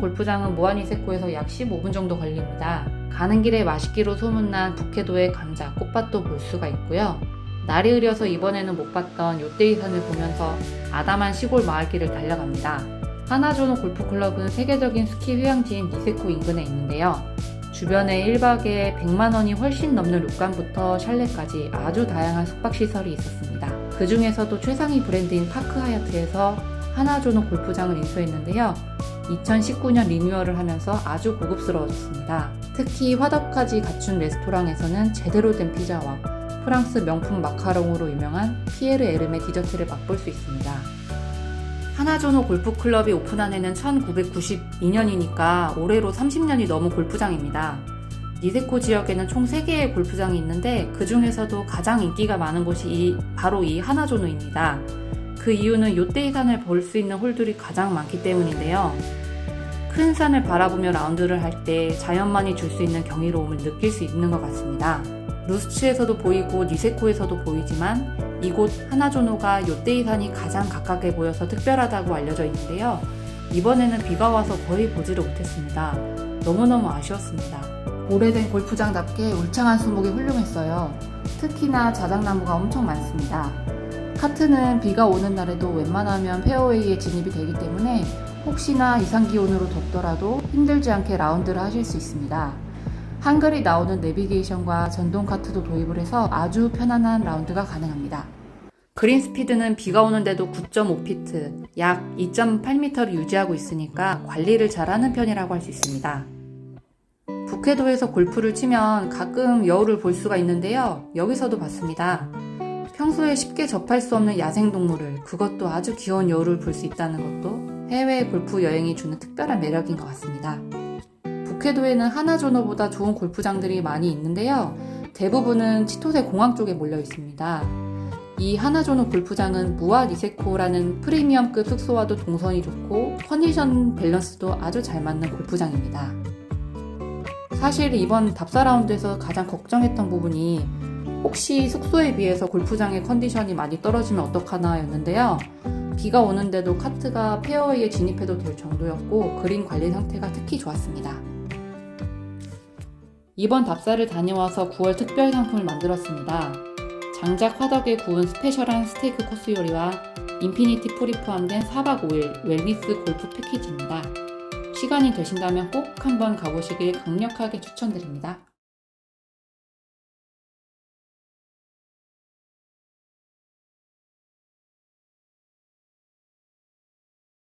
골프장은 무한이세코에서 약 15분 정도 걸립니다. 가는 길에 맛있기로 소문난 북해도의 감자, 꽃밭도 볼 수가 있고요. 날이 흐려서 이번에는 못 봤던 요데이산을 보면서 아담한 시골 마을길을 달려갑니다. 하나조노 골프클럽은 세계적인 스키 휴양지인 니세코 인근에 있는데요. 주변에 1박에 100만 원이 훨씬 넘는 룩감부터 샬레까지 아주 다양한 숙박시설이 있었습니다. 그 중에서도 최상위 브랜드인 파크 하얏트에서 하나조노 골프장을 인수했는데요. 2019년 리뉴얼을 하면서 아주 고급스러워졌습니다. 특히 화덕까지 갖춘 레스토랑에서는 제대로 된 피자와 프랑스 명품 마카롱으로 유명한 피에르 에르메 디저트를 맛볼 수 있습니다. 하나조노 골프클럽이 오픈한 해는 1992년이니까 올해로 30년이 넘은 골프장입니다. 니세코 지역에는 총 3개의 골프장이 있는데 그 중에서도 가장 인기가 많은 곳이 이- 바로 이 하나조노입니다. 그 이유는 요테이산을 볼 수 있는 홀들이 가장 많기 때문인데요. 큰 산을 바라보며 라운드를 할 때 자연만이 줄 수 있는 경이로움을 느낄 수 있는 것 같습니다. 루스츠에서도 보이고 니세코에서도 보이지만 이곳 하나조노가 요테이산이 가장 가깝게 보여서 특별하다고 알려져 있는데요. 이번에는 비가 와서 거의 보지를 못했습니다. 너무너무 아쉬웠습니다. 오래된 골프장답게 울창한 수목이 훌륭했어요. 특히나 자작나무가 엄청 많습니다. 카트는 비가 오는 날에도 웬만하면 페어웨이에 진입이 되기 때문에 혹시나 이상 기온으로 덥더라도 힘들지 않게 라운드를 하실 수 있습니다. 한글이 나오는 내비게이션과 전동 카트도 도입을 해서 아주 편안한 라운드가 가능합니다. 그린 스피드는 비가 오는데도 9.5피트, 약 2.8m를 유지하고 있으니까 관리를 잘하는 편이라고 할 수 있습니다. 북해도에서 골프를 치면 가끔 여우를 볼 수가 있는데요. 여기서도 봤습니다. 평소에 쉽게 접할 수 없는 야생동물을, 그것도 아주 귀여운 여우를 볼 수 있다는 것도 해외 골프 여행이 주는 특별한 매력인 것 같습니다. 북해도에는 하나조노보다 좋은 골프장들이 많이 있는데요. 대부분은 치토세 공항 쪽에 몰려 있습니다. 이 하나조노 골프장은 무아 니세코라는 프리미엄급 숙소와도 동선이 좋고 컨디션 밸런스도 아주 잘 맞는 골프장입니다. 사실 이번 답사 라운드에서 가장 걱정했던 부분이 혹시 숙소에 비해서 골프장의 컨디션이 많이 떨어지면 어떡하나 였는데요. 비가 오는데도 카트가 페어웨이에 진입해도 될 정도였고 그린 관리 상태가 특히 좋았습니다. 이번 답사를 다녀와서 9월 특별 상품을 만들었습니다. 장작 화덕에 구운 스페셜한 스테이크 코스 요리와 인피니티 풀이 포함된 4박 5일 웰니스 골프 패키지입니다. 시간이 되신다면 꼭 한번 가보시길 강력하게 추천드립니다.